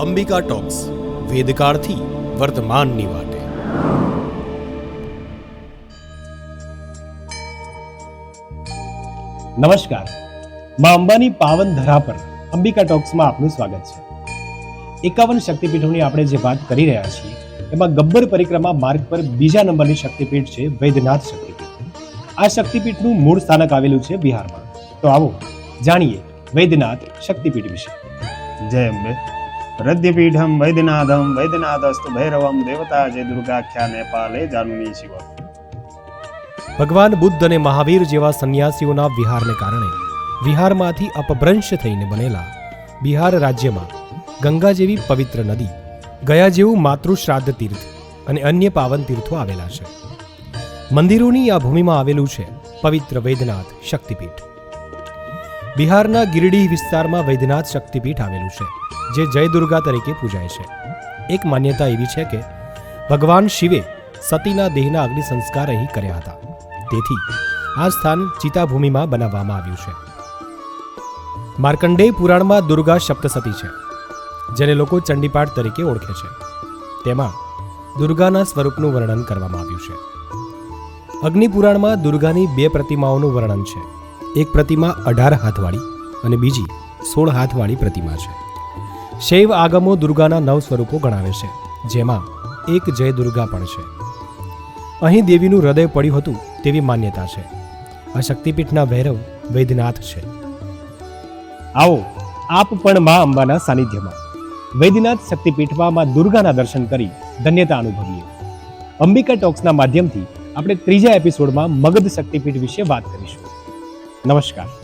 Ambika talks વેદકાળથી વર્તમાનની વાટે. નમસ્કાર. મા અંબાની પાવન ધરા પર અંબિકા ટોક્સમાં આપનું સ્વાગત છે. એકાવન શક્તિપીઠોની આપણે જે વાત કરી રહ્યા છીએ એમાં ગબ્બર પરિક્રમા માર્ગ પર બીજા નંબરની શક્તિપીઠ છે વૈદ્યનાથ શક્તિપીઠ. આ શક્તિપીઠનું મૂળ સ્થાનક આવેલું છે બિહારમાં. તો આવો જાણીએ વૈદ્યનાથ શક્તિપીઠ વિશે. જય અંબે. હૃદયપીઠમ વૈદ્યનાથમ વૈદ્યનાથસ્તુ ભૈરવમ દેવતા જે દુર્ગાખ્યા નેપાલે જાનુની શિવ ભગવાન બુદ્ધ અને મહાવીર જેવા સંન્યાસીઓના વિહારને કારણે વિહારમાંથી અપભ્રંશ થઈને બનેલા બિહાર રાજ્યમાં ગંગા જેવી પવિત્ર નદી ગયા જેવું માતૃશ્રાદ્ધ તીર્થ અને અન્ય પાવન તીર્થો આવેલા છે મંદિરોની આ ભૂમિમાં આવેલું છે પવિત્ર વૈદ્યનાથ શક્તિપીઠ બિહારના ગિરડીહ વિસ્તારમાં વૈદ્યનાથ શક્તિપીઠ આવેલું છે, જે જય દુર્ગા તરીકે પૂજાય છે. એક માન્યતા એવી છે કે ભગવાન શિવે સતીના દેહના અગ્નિ સંસ્કાર અહીં કર્યા હતા. તેથી આ સ્થાન ચિતાભૂમિમાં બનાવવામાં આવ્યું છે. માર્કંડેય પુરાણમાં દુર્ગા સપ્તસતી છે, જેને લોકો ચંડીપાઠ તરીકે ઓળખે છે. તેમાં દુર્ગાના સ્વરૂપનું વર્ણન કરવામાં આવ્યું છે. અગ્નિપુરાણમાં દુર્ગાની બે પ્રતિમાઓનું વર્ણન છે. એક પ્રતિમા અઢાર હાથવાળી અને બીજી સોળ હાથવાળી પ્રતિમા છે. શૈવ આગમો દુર્ગાના નવ સ્વરૂપો ગણાવે છે, જેમાં એક જય દુર્ગા પણ છે. અહીં દેવીનું હૃદય પડ્યું હતું તેવી માન્યતા છે. આ શક્તિપીઠના ભૈરવ વૈદ્યનાથ છે. આવો, આપ પણ મા અંબાના સાનિધ્યમાં. વૈદ્યનાથ શક્તિપીઠમાં મા દુર્ગાના દર્શન કરી ધન્યતા અનુભવીએ. અંબિકા ટોક્સના માધ્યમથી આપણે ત્રીજા એપિસોડમાં મગધ શક્તિપીઠ વિશે વાત કરીશું. નમસ્કાર.